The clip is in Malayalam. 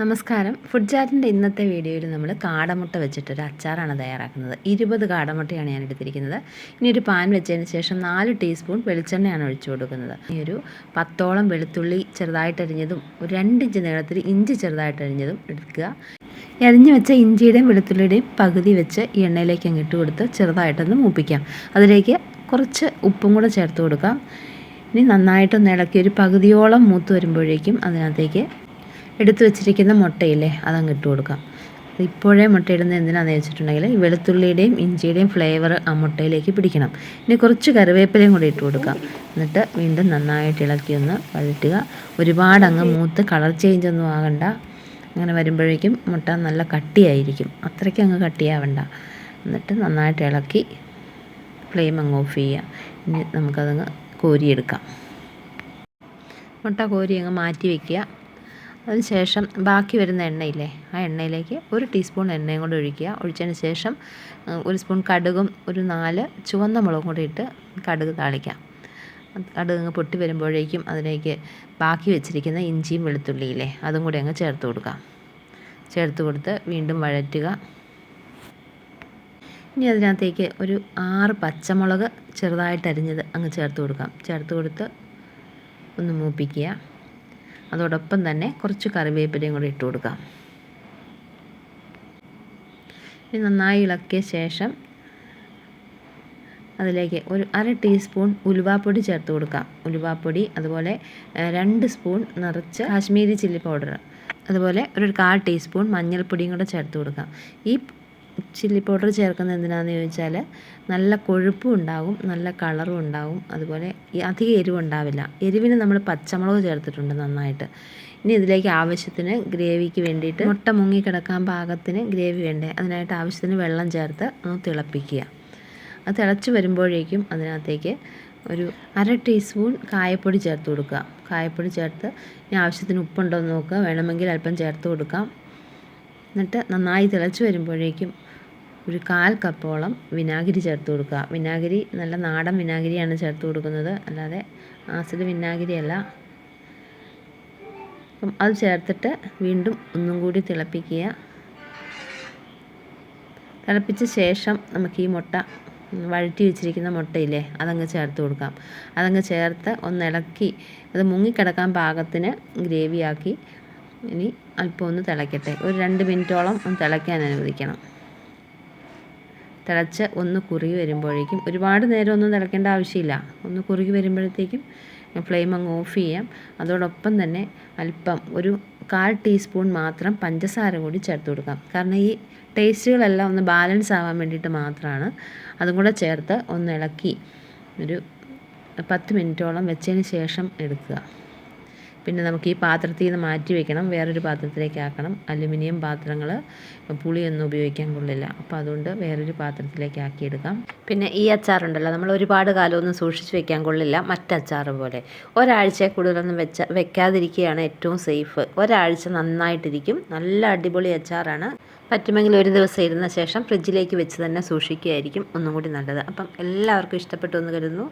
നമസ്കാരം. ഫുഡ് ചാറ്റിന്റെ ഇന്നത്തെ വീഡിയോയിൽ നമ്മൾ കാടമുട്ട വെച്ചിട്ടൊരു അച്ചാറാണ് തയ്യാറാക്കുന്നത്. ഇരുപത് കാടമുട്ടയാണ് ഞാൻ എടുത്തിരിക്കുന്നത്. ഇനി ഒരു പാൻ വെച്ചതിന് ശേഷം നാല് ടീസ്പൂൺ വെളിച്ചെണ്ണയാണ് ഒഴിച്ചു കൊടുക്കുന്നത്. ഇനി ഒരു പത്തോളം വെളുത്തുള്ളി ചെറുതായിട്ടരിഞ്ഞതും ഒരു രണ്ട് ഇഞ്ച് നീളത്തിൽ ഇഞ്ചി ചെറുതായിട്ടരിഞ്ഞതും എടുക്കുക. ഈ അരിഞ്ഞു വെച്ച ഇഞ്ചിയുടെയും വെളുത്തുള്ളിയുടെയും പകുതി വെച്ച് ഈ എണ്ണയിലേക്ക് അങ്ങ് ഇട്ട് കൊടുത്ത് ചെറുതായിട്ടൊന്ന് മൂപ്പിക്കാം. അതിലേക്ക് കുറച്ച് ഉപ്പും കൂടെ ചേർത്ത് കൊടുക്കാം. ഇനി നന്നായിട്ടൊന്ന് ഇളക്കി ഒരു പകുതിയോളം മൂത്ത് വരുമ്പോഴേക്കും അതിനകത്തേക്ക് എടുത്തു വെച്ചിരിക്കുന്ന മുട്ടയില്ലേ അതങ്ങ് ഇട്ട് കൊടുക്കാം. ഇപ്പോഴേ മുട്ട ഇടുന്നത് എന്തിനാണെന്ന് വെച്ചിട്ടുണ്ടെങ്കിൽ ഈ വെളുത്തുള്ളിയുടെയും ഇഞ്ചിയുടെയും ഫ്ലേവർ ആ മുട്ടയിലേക്ക് പിടിക്കണം. ഇനി കുറച്ച് കറിവേപ്പിലയും കൂടി ഇട്ട് കൊടുക്കാം. എന്നിട്ട് വീണ്ടും നന്നായിട്ട് ഇളക്കി ഒന്ന് വഴറ്റുക. ഒരുപാട് അങ്ങ് മൂത്ത് കളർ ചേഞ്ച് ഒന്നും ആകണ്ട. അങ്ങനെ വരുമ്പോഴേക്കും മുട്ട നല്ല കട്ടിയായിരിക്കും. അത്രയ്ക്ക് അങ്ങ് കട്ടിയാവണ്ട. എന്നിട്ട് നന്നായിട്ട് ഇളക്കി ഫ്ലെയിം അങ്ങ് ഓഫ് ചെയ്യുക. ഇനി നമുക്കതങ്ങ് കോരിയെടുക്കാം. മുട്ട കോരി അങ്ങ് മാറ്റി വയ്ക്കുക അതിനുശേഷം ബാക്കി വരുന്ന എണ്ണയില്ലേ ആ എണ്ണയിലേക്ക് ഒരു ടീസ്പൂൺ എണ്ണയും കൂടെ ഒഴിക്കുക. ഒഴിച്ചതിന് ശേഷം ഒരു സ്പൂൺ കടുകും ഒരു നാല് ചുവന്ന മുളകും കൂടി ഇട്ട് കടുക് താളിക്കാം. കടുക് അങ്ങ് പൊട്ടി വരുമ്പോഴേക്കും അതിലേക്ക് ബാക്കി വെച്ചിരിക്കുന്ന ഇഞ്ചിയും വെളുത്തുള്ളിയില്ലേ അതും കൂടി അങ്ങ് ചേർത്ത് കൊടുക്കാം. ചേർത്ത് കൊടുത്ത് വീണ്ടും വഴറ്റുക. ഇനി അതിനകത്തേക്ക് ഒരു ആറ് പച്ചമുളക് ചെറുതായിട്ട് അരിഞ്ഞത് അങ്ങ് ചേർത്ത് കൊടുക്കാം. ചേർത്ത് കൊടുത്ത് ഒന്ന് മൂപ്പിക്കുക. അതോടൊപ്പം തന്നെ കുറച്ച് കറിവേപ്പിലയും കൂടി ഇട്ട് കൊടുക്കാം. ഇനി നന്നായി ഇളക്കിയ ശേഷം അതിലേക്ക് ഒരു അര ടീസ്പൂൺ ഉലുവാപ്പൊടി ചേർത്ത് കൊടുക്കാം. ഉലുവാപ്പൊടി അതുപോലെ രണ്ട് സ്പൂൺ നിറച്ച് കാശ്മീരി ചില്ലി പൗഡർ അതുപോലെ ഒരു കാൽ ടീസ്പൂൺ മഞ്ഞൾപ്പൊടിയും കൂടെ ചേർത്ത് കൊടുക്കാം. ഈ ചില്ലി പൗഡർ ചേർക്കുന്നത് എന്തിനാണെന്ന് ചോദിച്ചാൽ നല്ല കൊഴുപ്പും ഉണ്ടാകും നല്ല കളറും ഉണ്ടാകും അതുപോലെ അധികം എരിവ് ഉണ്ടാവില്ല. എരിവിന് നമ്മൾ പച്ചമുളക് ചേർത്തിട്ടുണ്ട് നന്നായിട്ട്. ഇനി ഇതിലേക്ക് ആവശ്യത്തിന് ഗ്രേവിക്ക് വേണ്ടിയിട്ട് മുട്ട മുങ്ങി കിടക്കാൻ പാകത്തിന് ഗ്രേവി വേണ്ടേ? അതിനായിട്ട് ആവശ്യത്തിന് വെള്ളം ചേർത്ത് ഒന്ന് തിളപ്പിക്കുക. അത് തിളച്ച് വരുമ്പോഴേക്കും അതിനകത്തേക്ക് ഒരു അര ടീസ്പൂൺ കായപ്പൊടി ചേർത്ത് കൊടുക്കുക. കായപ്പൊടി ചേർത്ത് ഇനി ആവശ്യത്തിന് ഉപ്പുണ്ടോ എന്ന് നോക്കുക. വേണമെങ്കിൽ അല്പം ചേർത്ത് കൊടുക്കാം. എന്നിട്ട് നന്നായി തിളച്ച് വരുമ്പോഴേക്കും ഒരു കാൽ കപ്പോളം വിനാഗിരി ചേർത്ത് കൊടുക്കുക. വിനാഗിരി നല്ല നാടൻ വിനാഗിരിയാണ് ചേർത്ത് കൊടുക്കുന്നത്. അല്ലാതെ ആസിഡ് വിനാഗിരിയല്ല. അപ്പം അത് ചേർത്തിട്ട് വീണ്ടും ഒന്നും കൂടി തിളപ്പിക്കുക. തിളപ്പിച്ച ശേഷം നമുക്ക് ഈ മുട്ട വഴറ്റി വെച്ചിരിക്കുന്ന മുട്ടയില്ലേ അതങ്ങ് ചേർത്ത് കൊടുക്കാം. അതങ്ങ് ചേർത്ത് ഒന്ന് ഇളക്കി അത് മുങ്ങിക്കിടക്കാൻ പാകത്തിന് ഗ്രേവിയാക്കി ഇനി അല്പം ഒന്ന് തിളയ്ക്കട്ടെ ഒരു രണ്ട് മിനിറ്റോളം ഒന്ന് തിളയ്ക്കാൻ അനുവദിക്കണം. തിളച്ച് ഒന്ന് കുറുകി വരുമ്പോഴേക്കും ഒരുപാട് നേരം ഒന്നും തിളയ്ക്കേണ്ട ആവശ്യമില്ല. ഒന്ന് കുറുകി വരുമ്പോഴത്തേക്കും ഫ്ലെയിം അങ്ങ് ഓഫ് ചെയ്യാം. അതോടൊപ്പം തന്നെ അല്പം ഒരു കാൽ ടീസ്പൂൺ മാത്രം പഞ്ചസാര കൂടി ചേർത്ത് കൊടുക്കാം. കാരണം ഈ ടേസ്റ്റുകളെല്ലാം ഒന്ന് ബാലൻസ് ആവാൻ വേണ്ടിയിട്ട് മാത്രമാണ്. അതും കൂടെ ചേർത്ത് ഒന്ന് ഇളക്കി ഒരു പത്ത് മിനിറ്റോളം വെച്ചതിന് ശേഷം എടുക്കുക. പിന്നെ നമുക്ക് ഈ പാത്രത്തിൽ നിന്ന് മാറ്റി വെക്കണം. വേറൊരു പാത്രത്തിലേക്ക് ആക്കണം. അലുമിനിയം പാത്രങ്ങൾ പുളിയൊന്നും ഉപയോഗിക്കാൻ കൊള്ളില്ല. അപ്പോൾ അതുകൊണ്ട് വേറൊരു പാത്രത്തിലേക്ക് ആക്കിയെടുക്കാം. പിന്നെ ഈ അച്ചാറുണ്ടല്ലോ നമ്മൾ ഒരുപാട് കാലമൊന്നും സൂക്ഷിച്ച് വെക്കാൻ കൊള്ളില്ല. മറ്റച്ചാർ പോലെ. ഒരാഴ്ച കൂടുതലൊന്നും വെച്ച വെക്കാതിരിക്കുകയാണ് ഏറ്റവും സേഫ്. ഒരാഴ്ച നന്നായിട്ടിരിക്കും. നല്ല അടിപൊളി അച്ചാറാണ്. പറ്റുമെങ്കിൽ ഒരു ദിവസം ഇരുന്ന ശേഷം ഫ്രിഡ്ജിലേക്ക് വെച്ച് തന്നെ സൂക്ഷിക്കുകയായിരിക്കും. ഒന്നും കൂടി നല്ലത്. അപ്പം എല്ലാവർക്കും ഇഷ്ടപ്പെട്ടു എന്ന് കരുതുന്നു.